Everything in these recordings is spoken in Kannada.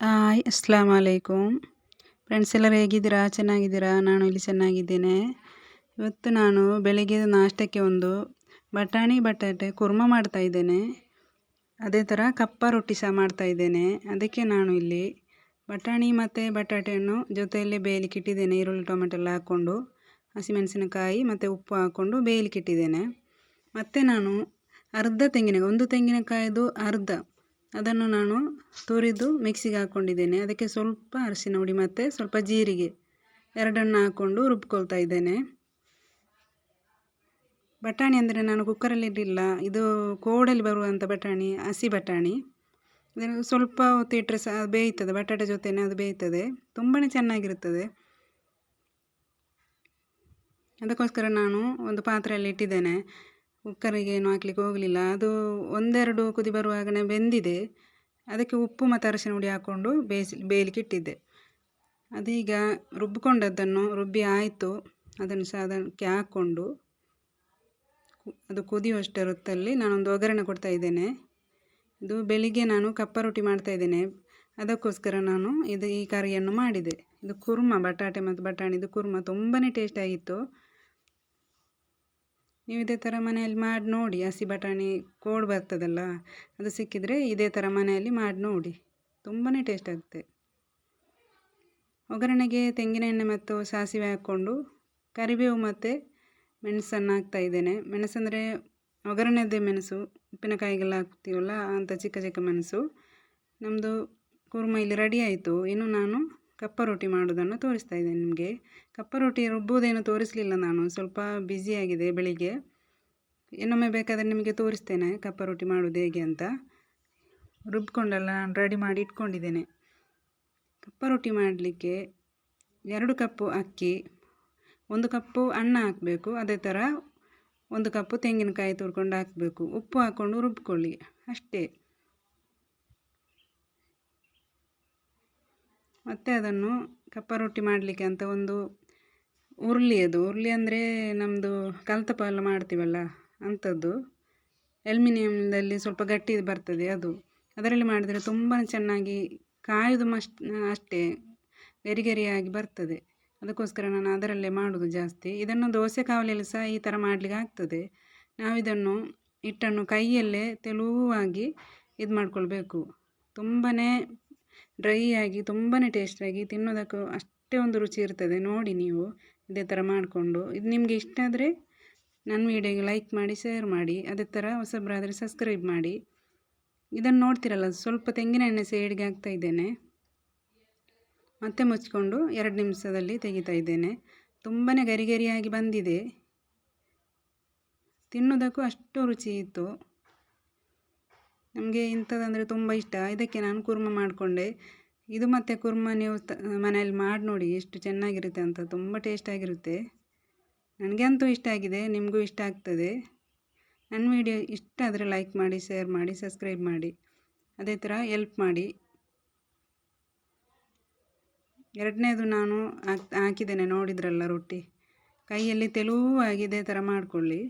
ಹಾಯ್ ಅಸ್ಲಾಮ್ ಅಲೈಕುಮ್. ಫ್ರೆಂಡ್ಸ್, ಎಲ್ಲರೂ ಹೇಗಿದ್ದೀರಾ? ಚೆನ್ನಾಗಿದ್ದೀರಾ? ನಾನು ಇಲ್ಲಿ ಚೆನ್ನಾಗಿದ್ದೇನೆ. ಇವತ್ತು ನಾನು ಬೆಳಗ್ಗೆ ನಾಷ್ಟಕ್ಕೆ ಒಂದು ಬಟಾಣಿ, ಬಟಾಟೆ ಕುರ್ಮ ಮಾಡ್ತಾ ಇದ್ದೇನೆ. ಅದೇ ಥರ ಕಪ್ಪ ರೊಟ್ಟಿ ಸಹ ಮಾಡ್ತಾ ಇದ್ದೇನೆ. ಅದಕ್ಕೆ ನಾನು ಇಲ್ಲಿ ಬಟಾಣಿ ಮತ್ತು ಬಟಾಟೆಯನ್ನು ಜೊತೆಯಲ್ಲೇ ಬೇಯಲಿಕ್ಕೆ ಇಟ್ಟಿದ್ದೇನೆ. ಈರುಳ್ಳಿ, ಟೊಮೆಟೊ ಎಲ್ಲ ಹಾಕ್ಕೊಂಡು, ಹಸಿಮೆಣಸಿನಕಾಯಿ ಮತ್ತು ಉಪ್ಪು ಹಾಕ್ಕೊಂಡು ಬೇಯಲಿಕ್ಕೆ ಇಟ್ಟಿದ್ದೇನೆ. ಮತ್ತು ನಾನು ಅರ್ಧ ತೆಂಗಿನಕಾಯಿ, ಒಂದು ತೆಂಗಿನಕಾಯಿದು ಅರ್ಧ ಅದನ್ನು ನಾನು ತುರಿದು ಮಿಕ್ಸಿಗೆ ಹಾಕ್ಕೊಂಡಿದ್ದೇನೆ. ಅದಕ್ಕೆ ಸ್ವಲ್ಪ ಅರಿಶಿನ ಹುಡಿ ಮತ್ತು ಸ್ವಲ್ಪ ಜೀರಿಗೆ ಎರಡನ್ನು ಹಾಕ್ಕೊಂಡು ರುಬ್ಕೊಳ್ತಾ ಇದ್ದೇನೆ. ಬಟಾಣಿ ಅಂದರೆ ನಾನು ಕುಕ್ಕರಲ್ಲಿ ಇಡಲಿಲ್ಲ ಇದು ಕೋಡಲ್ಲಿ ಬರುವಂಥ ಬಟಾಣಿ, ಹಸಿ ಬಟಾಣಿ. ಇದನ್ನು ಸ್ವಲ್ಪ ಹೊತ್ತು ಇಟ್ಟರೆ ಸಹ ಬೇಯ್ತದೆ. ಬಟಾಟೆ ಜೊತೆನೇ ಅದು ಬೇಯ್ತದೆ. ತುಂಬಾ ಚೆನ್ನಾಗಿರುತ್ತದೆ. ಅದಕ್ಕೋಸ್ಕರ ನಾನು ಒಂದು ಪಾತ್ರೆಯಲ್ಲಿ ಇಟ್ಟಿದ್ದೇನೆ. ಕುಕ್ಕರಿಗೆ ಏನು ಹಾಕ್ಲಿಕ್ಕೆ ಹೋಗಲಿಲ್ಲ. ಅದು ಒಂದೆರಡು ಕುದಿ ಬರುವಾಗಲೇ ಬೆಂದಿದೆ. ಅದಕ್ಕೆ ಉಪ್ಪು ಮತ್ತು ಅರಶಿನ ಹುಡಿ ಹಾಕ್ಕೊಂಡು ಬೇಯಿಸಿ, ಬೇಯಲಿಕ್ಕೆ ಇಟ್ಟಿದ್ದೆ. ಅದೀಗ ರುಬ್ಬಿಕೊಂಡದ್ದನ್ನು ರುಬ್ಬಿ ಆಯಿತು. ಅದನ್ನು ಸಹ ಅದಕ್ಕೆ ಹಾಕ್ಕೊಂಡು ಅದು ಕುದಿಯುವಷ್ಟು ಹೊತ್ತಲ್ಲಿ ನಾನೊಂದು ಒಗ್ಗರಣೆ ಕೊಡ್ತಾ ಇದ್ದೇನೆ. ಇದು ಬೆಳಿಗ್ಗೆ ನಾನು ಕಪ್ಪ ರೊಟ್ಟಿ ಮಾಡ್ತಾ ಇದ್ದೇನೆ. ಅದಕ್ಕೋಸ್ಕರ ನಾನು ಇದು ಈ ಕರಿಯನ್ನು ಮಾಡಿದೆ. ಇದು ಕುರ್ಮ, ಬಟಾಟೆ ಮತ್ತು ಬಟಾಣಿದು ಕುರ್ಮ ತುಂಬಾ ಟೇಸ್ಟಾಗಿತ್ತು ನೀವು ಇದೇ ಥರ ಮನೆಯಲ್ಲಿ ಮಾಡಿ ನೋಡಿ, ಹಸಿ ಬಟಾಣಿ ಕೋಡ್ ಬರ್ತದಲ್ಲ, ಅದು ಸಿಕ್ಕಿದರೆ ಇದೇ ಥರ ಮನೆಯಲ್ಲಿ ಮಾಡಿ ನೋಡಿ. ತುಂಬಾ ಟೇಸ್ಟ್ ಆಗುತ್ತೆ. ಒಗ್ಗರಣೆಗೆ ತೆಂಗಿನ ಎಣ್ಣೆ ಮತ್ತು ಸಾಸಿವೆ ಹಾಕ್ಕೊಂಡು ಕರಿಬೇವು ಮತ್ತು ಮೆಣಸನ್ನು ಹಾಕ್ತಾ ಇದ್ದೇನೆ. ಮೆಣಸಂದರೆ ಒಗ್ಗರಣೆದೇ ಮೆಣಸು, ಉಪ್ಪಿನಕಾಯಿಗೆಲ್ಲ ಹಾಕ್ತೀವಲ್ಲ, ಅಂಥ ಚಿಕ್ಕ ಚಿಕ್ಕ ಮೆಣಸು. ನಮ್ಮದು ಕುರ್ಮ ಇಲ್ಲಿ ರೆಡಿ ಆಯಿತು. ಇನ್ನು ನಾನು ಕಪ್ಪ ರೊಟ್ಟಿ ಮಾಡೋದನ್ನು ತೋರಿಸ್ತಾ ಇದ್ದೇನೆ ನಿಮಗೆ. ಕಪ್ಪ ರೊಟ್ಟಿ ರುಬ್ಬೋದೇನು ತೋರಿಸಲಿಲ್ಲ ನಾನು, ಸ್ವಲ್ಪ ಬ್ಯುಸಿಯಾಗಿದೆ ಬೆಳಿಗ್ಗೆ. ಇನ್ನೊಮ್ಮೆ ಬೇಕಾದರೆ ನಿಮಗೆ ತೋರಿಸ್ತೇನೆ ಕಪ್ಪ ರೊಟ್ಟಿ ಮಾಡೋದು ಹೇಗೆ ಅಂತ. ರುಬ್ಕೊಂಡೆಲ್ಲ ನಾನು ರೆಡಿ ಮಾಡಿ ಇಟ್ಕೊಂಡಿದ್ದೇನೆ. ಕಪ್ಪ ರೊಟ್ಟಿ ಮಾಡಲಿಕ್ಕೆ ಎರಡು ಕಪ್ಪು ಅಕ್ಕಿ, ಒಂದು ಕಪ್ಪು ಅನ್ನ ಹಾಕಬೇಕು, ಅದೇ ಥರ ಒಂದು ಕಪ್ಪು ತೆಂಗಿನಕಾಯಿ ತುರ್ಕೊಂಡು ಹಾಕಬೇಕು. ಉಪ್ಪು ಹಾಕ್ಕೊಂಡು ರುಬ್ಕೊಳ್ಳಿ, ಅಷ್ಟೇ. ಮತ್ತು ಅದನ್ನು ಕಪ್ಪ ರೊಟ್ಟಿ ಮಾಡಲಿಕ್ಕೆ ಅಂತ ಒಂದು ಉರುಳಿ ಅದು. ಉರುಳಿ ಅಂದರೆ ನಮ್ಮದು ಕಲ್ತಪ್ಪ ಎಲ್ಲ ಮಾಡ್ತೀವಲ್ಲ ಅಂಥದ್ದು. ಎಲ್ಯುಮಿನಿಯಮ್ದಲ್ಲಿ ಸ್ವಲ್ಪ ಗಟ್ಟಿ ಬರ್ತದೆ ಅದು. ಅದರಲ್ಲಿ ಮಾಡಿದರೆ ತುಂಬಾ ಚೆನ್ನಾಗಿ ಕಾಯೋದು ಮಸ್ಟ್ ಅಷ್ಟೇ ಗರಿ ಗರಿಯಾಗಿ ಬರ್ತದೆ. ಅದಕ್ಕೋಸ್ಕರ ನಾನು ಅದರಲ್ಲೇ ಮಾಡೋದು ಜಾಸ್ತಿ. ಇದನ್ನು ದೋಸೆ ಕಾವಲಿಯಲ್ಲಿ ಸಹ ಈ ಥರ ಮಾಡಲಿಕ್ಕೆ ಆಗ್ತದೆ. ನಾವಿದನ್ನು ಹಿಟ್ಟನ್ನು ಕೈಯಲ್ಲೇ ತೆಳುವಾಗಿ ಇದು ಮಾಡಿಕೊಳ್ಬೇಕು ತುಂಬಾ ಡ್ರೈ ಆಗಿ ತುಂಬಾ ಟೇಸ್ಟಾಗಿ ತಿನ್ನೋದಕ್ಕೂ ಅಷ್ಟೇ ಒಂದು ರುಚಿ ಇರ್ತದೆ. ನೋಡಿ ನೀವು ಇದೇ ಥರ ಮಾಡಿಕೊಂಡು. ಇದು ನಿಮಗೆ ಇಷ್ಟ ಆದರೆ ನನ್ನ ವಿಡಿಯೋಗೆ ಲೈಕ್ ಮಾಡಿ ಶೇರ್ ಮಾಡಿ, ಅದೇ ಥರ ಹೊಸಬ್ರಾದರೆ ಸಬ್ಸ್ಕ್ರೈಬ್ ಮಾಡಿ. ಇದನ್ನು ನೋಡ್ತಿರಲ್ಲ, ಸ್ವಲ್ಪ ತೆಂಗಿನ ಎಣ್ಣೆ ಸೇಡಿಗೆ ಹಾಕ್ತಾ ಇದ್ದೇನೆ. ಮತ್ತೆ ಮುಚ್ಕೊಂಡು ಎರಡು ನಿಮಿಷದಲ್ಲಿ ತೆಗಿತಾ ಇದ್ದೇನೆ. ತುಂಬಾ ಗರಿಗರಿಯಾಗಿ ಬಂದಿದೆ. ತಿನ್ನೋದಕ್ಕೂ ಅಷ್ಟು ರುಚಿ ಇತ್ತು. ನಮಗೆ ಇಂಥದ್ದಂದರೆ ತುಂಬ ಇಷ್ಟ. ಇದಕ್ಕೆ ನಾನು ಕುರ್ಮ ಮಾಡಿಕೊಂಡೆ. ಇದು ಮತ್ತು ಕುರ್ಮ ನೀವು ತ, ಮನೆಯಲ್ಲಿ ಮಾಡಿ ನೋಡಿ ಎಷ್ಟು ಚೆನ್ನಾಗಿರುತ್ತೆ ಅಂತ. ತುಂಬ ಟೇಸ್ಟಾಗಿರುತ್ತೆ ನನಗೆ ಅಂತೂ ಇಷ್ಟ ಆಗಿದೆ, ನಿಮಗೂ ಇಷ್ಟ ಆಗ್ತದೆ. ನನ್ನ ವಿಡಿಯೋ ಇಷ್ಟ ಆದರೆ ಲೈಕ್ ಮಾಡಿ ಶೇರ್ ಮಾಡಿ ಸಬ್ಸ್ಕ್ರೈಬ್ ಮಾಡಿ. ಅದೇ ಥರ ಎಲ್ಪ್ ಮಾಡಿ. ಎರಡನೇದು ನಾನು ಹಾಕಿದ್ದೇನೆ ನೋಡಿದ್ರಲ್ಲ ರೊಟ್ಟಿ. ಕೈಯಲ್ಲಿ ತೆಳುವಾಗಿ ಇದೇ ಥರ ಮಾಡಿಕೊಳ್ಳಿ.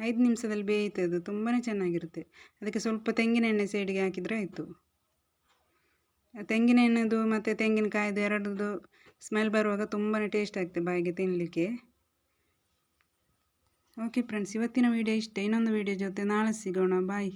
ಐದು ನಿಮಿಷದಲ್ಲಿ ಬೇಯುತ್ತೆ ಅದು ತುಂಬಾ ಚೆನ್ನಾಗಿರುತ್ತೆ. ಅದಕ್ಕೆ ಸ್ವಲ್ಪ ತೆಂಗಿನ ಎಣ್ಣೆ ಸೈಡಿಗೆ ಹಾಕಿದರೆ ಆಯಿತು. ತೆಂಗಿನ ಎಣ್ಣೆದು ಮತ್ತು ತೆಂಗಿನಕಾಯ್ದು ಎರಡದು ಸ್ಮೆಲ್ ಬರುವಾಗ ತುಂಬಾ ಟೇಸ್ಟ್ ಆಗ್ತದೆ ಬಾಯಿಗೆ ತಿನ್ನಲಿಕ್ಕೆ ಓಕೆ ಫ್ರೆಂಡ್ಸ್ ಇವತ್ತಿನ ವೀಡಿಯೋ ಇಷ್ಟೇ. ಇನ್ನೊಂದು ವೀಡಿಯೋ ಜೊತೆ ನಾಳೆ ಸಿಗೋಣ. ಬಾಯ್